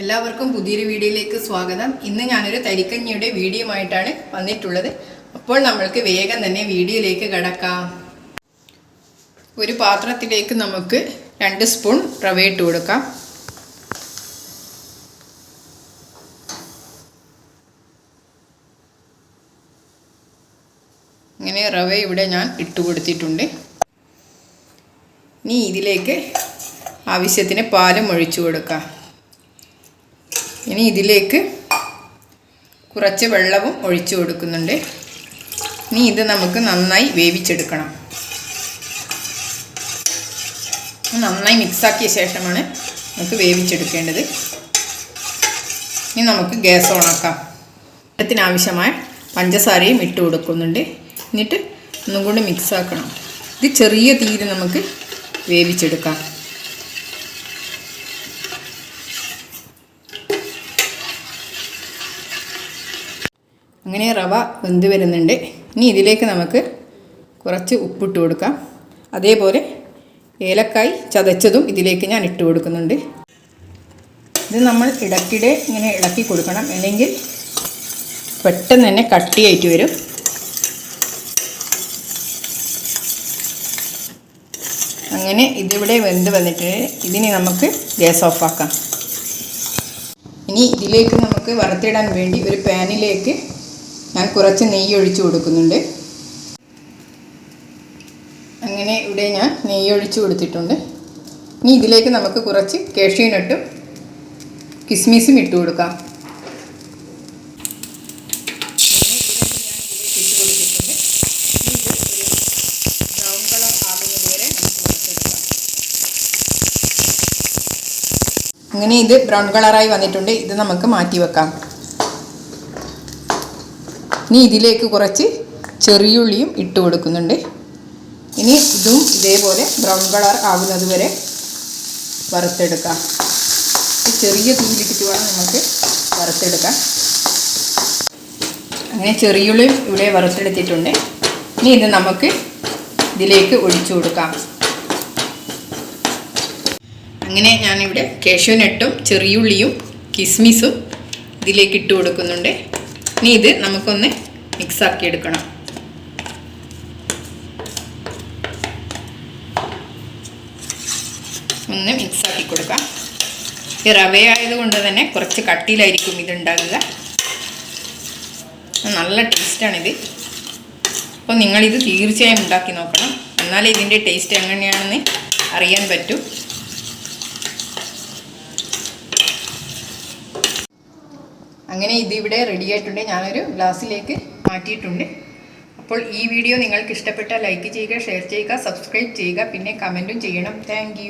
എല്ലാവർക്കും പുതിയൊരു വീഡിയോയിലേക്ക് സ്വാഗതം. ഇന്ന് ഞാനൊരു തരിക്കഞ്ഞിയുടെ വീഡിയോ ആയിട്ടാണ് വന്നിട്ടുള്ളത്. അപ്പോൾ നമ്മൾക്ക് വേഗം തന്നെ വീഡിയോയിലേക്ക് കിടക്കാം. ഒരു പാത്രത്തിലേക്ക് നമുക്ക് രണ്ട് സ്പൂൺ റവ ഇട്ട് കൊടുക്കാം. ഇങ്ങനെ റവ ഇവിടെ ഞാൻ ഇട്ട് കൊടുത്തിട്ടുണ്ട്. ഇനി ഇതിലേക്ക് ആവശ്യത്തിന് പാലും ഒഴിച്ചു കൊടുക്കാം. ഇനി ഇതിലേക്ക് കുറച്ച് വെള്ളവും ഒഴിച്ചു കൊടുക്കുന്നുണ്ട്. ഇനി ഇത് നമുക്ക് നന്നായി വേവിച്ചെടുക്കണം. നന്നായി മിക്സാക്കിയ ശേഷമാണ് നമുക്ക് വേവിച്ചെടുക്കേണ്ടത്. ഇനി നമുക്ക് ഗ്യാസ് ഓണാക്കാം വെള്ളത്തിനാവശ്യമായ പഞ്ചസാരയും ഇട്ട് കൊടുക്കുന്നുണ്ട്. എന്നിട്ട് ഒന്നും കൂടി മിക്സാക്കണം. ഇത് ചെറിയ തീയിൽ നമുക്ക് വേവിച്ചെടുക്കാം. അങ്ങനെ റവ വെന്ത് വരുന്നുണ്ട്. ഇനി ഇതിലേക്ക് നമുക്ക് കുറച്ച് ഉപ്പിട്ട് കൊടുക്കാം. അതേപോലെ ഏലക്കായ് ചതച്ചതും ഇതിലേക്ക് ഞാൻ ഇട്ട് കൊടുക്കുന്നുണ്ട്. ഇത് നമ്മൾ ഇടയ്ക്കിടെ ഇങ്ങനെ ഇളക്കി കൊടുക്കണം. അല്ലെങ്കിൽ പെട്ടെന്ന് തന്നെ കട്ടിയായിട്ട് വരും. അങ്ങനെ ഇതിവിടെ വെന്ത് വന്നിട്ട് ഇതിനെ നമുക്ക് ഗ്യാസ് ഓഫാക്കാം ഇനി ഇതിലേക്ക് നമുക്ക് വറുത്തിടാൻ വേണ്ടി ഒരു പാനിലേക്ക് ഞാൻ കുറച്ച് നെയ്യ് ഒഴിച്ചു കൊടുക്കുന്നുണ്ട്. അങ്ങനെ ഇവിടെ ഞാൻ നെയ്യ് ഒഴിച്ചു കൊടുത്തിട്ടുണ്ട്. ഇനി ഇതിലേക്ക് നമുക്ക് കുറച്ച് കേഷ്യൂനട്ടും കിസ്മിസും ഇട്ട് കൊടുക്കാം. അങ്ങനെ ഇത് ബ്രൗൺ കളറായി വന്നിട്ടുണ്ട്. ഇത് നമുക്ക് മാറ്റി വെക്കാം. ഇനി ഇതിലേക്ക് കുറച്ച് ചെറിയുള്ളിയും ഇട്ട് കൊടുക്കുന്നുണ്ട്. ഇനി ഇതും ഇതേപോലെ ബ്രൗൺ കളർ ആകുന്നത് വരെ വറുത്തെടുക്കാം. ചെറിയ തീയിലിട്ടിട്ട് വേണം നമുക്ക് വറുത്തെടുക്കാം അങ്ങനെ ചെറിയുള്ളിയും ഇവിടെ വറുത്തെടുത്തിട്ടുണ്ട്. ഇനി ഇത് നമുക്ക് ഇതിലേക്ക് ഒഴിച്ചു കൊടുക്കാം. അങ്ങനെ ഞാനിവിടെ ചെറിയ ചെറിയുള്ളിയും കിസ്മിസും ഇതിലേക്ക് ഇട്ട് കൊടുക്കുന്നുണ്ട്. ഇനി ഇത് നമുക്കൊന്ന് മിക്സാക്കി എടുക്കണം ഒന്ന് മിക്സാക്കി കൊടുക്കാം ഈ റവ ആയതുകൊണ്ട് തന്നെ കുറച്ച് കട്ടിയിലായിരിക്കും ഇതുണ്ടാകുക. നല്ല ടേസ്റ്റാണിത്. അപ്പോൾ നിങ്ങളിത് തീർച്ചയായും ഉണ്ടാക്കി നോക്കണം. എന്നാലേ ഇതിന്റെ ടേസ്റ്റ് എങ്ങനെയാണെന്ന് അറിയാൻ പറ്റൂ. അങ്ങനെ ഇതിവിടെ റെഡി ആയിട്ടുണ്ട്. ഞാനൊരു ഗ്ലാസ്സിലേക്ക് മാറ്റിയിട്ടുണ്ട്. അപ്പോൾ ഈ വീഡിയോ നിങ്ങൾക്ക് ഇഷ്ടപ്പെട്ടാൽ ലൈക്ക് ചെയ്യുക ഷെയർ ചെയ്യുക സബ്സ്ക്രൈബ് ചെയ്യുക പിന്നെ കമന്റും ചെയ്യണം. താങ്ക്